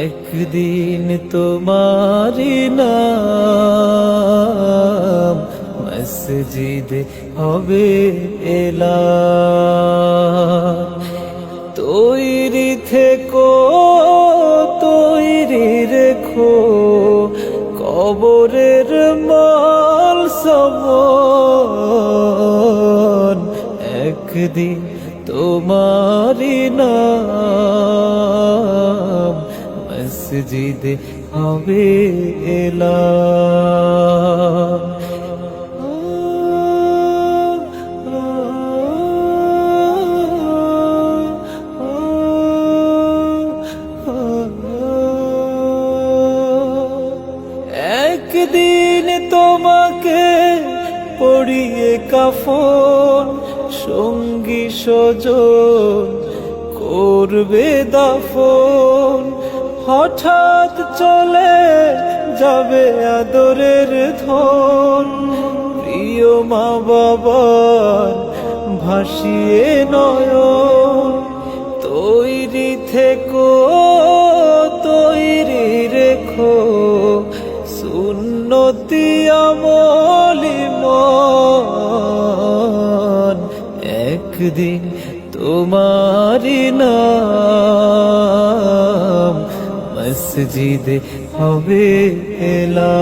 একদিন তোমারি নাম মসজিদ হবে এলা তৈরি থেকো, তৈরি রেখো, কবরের মাল সমন। একদিন তোমারি নাম মসজিদ হবে একদিন তোমাকে পড়িয়ে কাফন সঙ্গী সজন করবে দাফন। হঠাৎ চলে যাবে আদরের ধন। প্রিয় মা বাবার ভাসিয়ে নয়ন। তৈরি থেকো, তৈরি রেখো। সুন্নতি আমলি মন। একদিন তোমারি নাম মসজিদ হবে এলা